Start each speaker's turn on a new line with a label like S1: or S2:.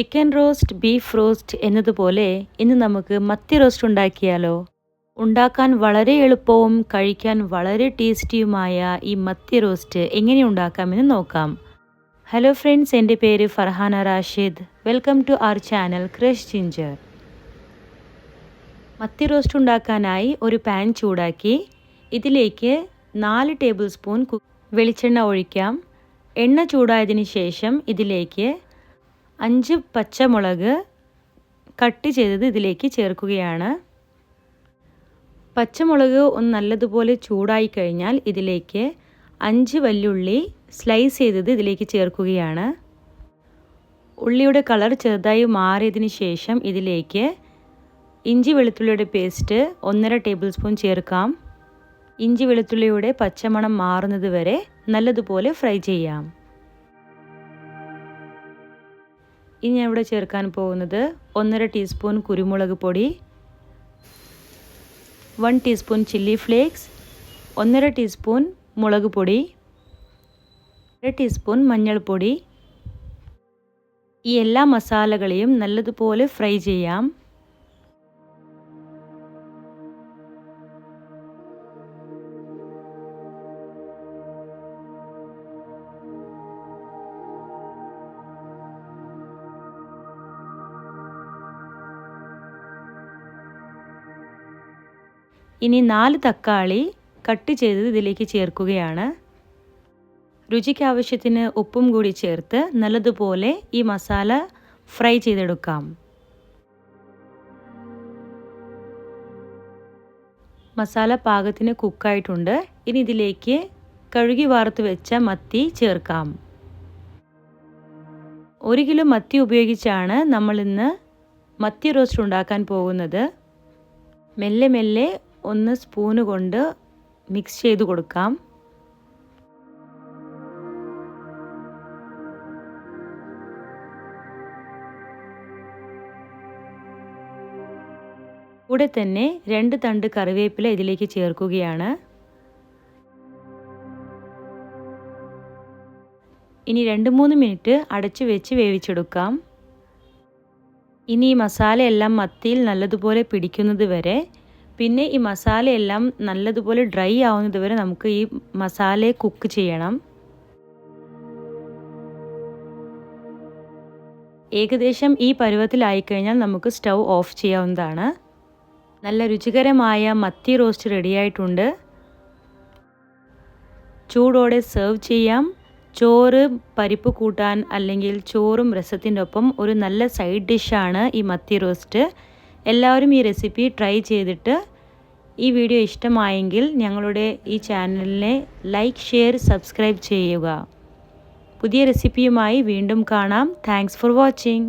S1: Chicken roast beef roast എന്നതുപോലെ ഇന്ന് നമുക്ക് മത്തി റോസ്റ്റ് ഉണ്ടാക്കിയാലോ? ഉണ്ടാക്കാൻ വളരെ എളുപ്പവും കഴിക്കാൻ വളരെ ടേസ്റ്റിയുമായ ഈ മത്തി റോസ്റ്റ് എങ്ങനെ ഉണ്ടാക്കാമെന്ന് നോക്കാം. ഹലോ ഫ്രണ്ട്സ് എന്റെ പേര് Farhana Rashid. Welcome to our channel crush ginger മത്തി റോസ്റ്റ് ഉണ്ടാക്കാനായി ഒരു പാൻ ചൂടാക്കി ഇതിലേക്ക് നാല് ടേബിൾ സ്പൂൺ വെളിച്ചെണ്ണ ഒഴിക്കാം. എണ്ണ ചൂടായതിനു ശേഷം ഇതിലേക്ക് അഞ്ച് പച്ചമുളക് കട്ട് ചെയ്തത് ഇതിലേക്ക് ചേർക്കുകയാണ്. പച്ചമുളക് ഒന്ന് നല്ലതുപോലെ ചൂടായി കഴിഞ്ഞാൽ ഇതിലേക്ക് അഞ്ച് വല്യുള്ളി സ്ലൈസ് ചെയ്തത് ഇതിലേക്ക് ചേർക്കുകയാണ്. ഉള്ളിയുടെ കളർ ചെറുതായി മാറിയതിന് ശേഷം ഇതിലേക്ക് ഇഞ്ചി വെളുത്തുള്ളിയുടെ പേസ്റ്റ് ഒന്നര ടേബിൾ സ്പൂൺ ചേർക്കാം. ഇഞ്ചി വെളുത്തുള്ളിയുടെ പച്ചമണം മാറുന്നത് വരെ നല്ലതുപോലെ ഫ്രൈ ചെയ്യാം. ഇനി ഞാൻ ഇവിടെ ചേർക്കാൻ പോകുന്നത്? ഒന്നര ടീസ്പൂൺ കുരുമുളക് പൊടി. One teaspoon chilli flakes. ഒന്നര ടീസ്പൂൺ മുളക് പൊടി. അര ടീസ്പൂൺ മഞ്ഞൾപ്പൊടി. ഈ എല്ലാ മസാലകളെയും നല്ലതുപോലെ ഫ്രൈ ചെയ്യാം. ഇനി നാല് തക്കാളി കട്ട് ചെയ്തത് ഇതിലേക്ക് ചേർക്കുകയാണ്. രുചിക്ക് ആവശ്യത്തിന് ഉപ്പും കൂടി ചേർത്ത് നല്ലതുപോലെ ഈ മസാല ഫ്രൈ ചെയ്തെടുക്കാം. മസാല പാകത്തിന് കുക്കായിട്ടുണ്ട്. ഇനി ഇതിലേക്ക് കഴുകി വാർത്ത് വെച്ച മത്തി ചേർക്കാം. ഒരു കിലോ മത്തി ഉപയോഗിച്ചാണ് നമ്മളിന്ന് മത്തി റോസ്റ്റ് ഉണ്ടാക്കാൻ പോകുന്നത്. മെല്ലെ മെല്ലെ ഒന്ന് സ്പൂണ് കൊണ്ട് മിക്സ് ചെയ്ത് കൊടുക്കാം. കൂടെ തന്നെ രണ്ട് തണ്ട് കറിവേപ്പില ഇതിലേക്ക് ചേർക്കുകയാണ്. ഇനി രണ്ട് മൂന്ന് മിനിറ്റ് അടച്ചു വെച്ച് വേവിച്ചെടുക്കാം. ഇനി ഈ മസാലയെല്ലാം മത്തിയിൽ നല്ലതുപോലെ പിടിക്കുന്നത് വരെ പിന്നെ ഈ മസാല എല്ലാം നല്ലതുപോലെ ഡ്രൈ ആവുന്നത് വരെ നമുക്ക് ഈ മസാലയെ കുക്ക് ചെയ്യണം. ഏകദേശം ഈ പരുവത്തിലായി കഴിഞ്ഞാൽ നമുക്ക് സ്റ്റൗ ഓഫ് ചെയ്യാവുന്നതാണ്. നല്ല രുചികരമായ മത്തി റോസ്റ്റ് റെഡിയായിട്ടുണ്ട് ചൂടോടെ സെർവ് ചെയ്യാം. ചോറ് പരിപ്പ് കൂട്ടാൻ അല്ലെങ്കിൽ ചോറും രസത്തിന്റെ ഒപ്പം ഒരു നല്ല സൈഡ് ഡിഷാണ് ഈ മത്തി റോസ്റ്റ്. എല്ലാവരും ഈ റെസിപ്പി ട്രൈ ചെയ്തിട്ട് ഈ വീഡിയോ ഇഷ്ടമായെങ്കിൽ ഞങ്ങളുടെ ഈ ചാനലിനെ ലൈക്ക് ഷെയർ സബ്സ്ക്രൈബ് ചെയ്യുക. പുതിയ റെസിപ്പിയുമായി വീണ്ടും കാണാം. Thanks for watching.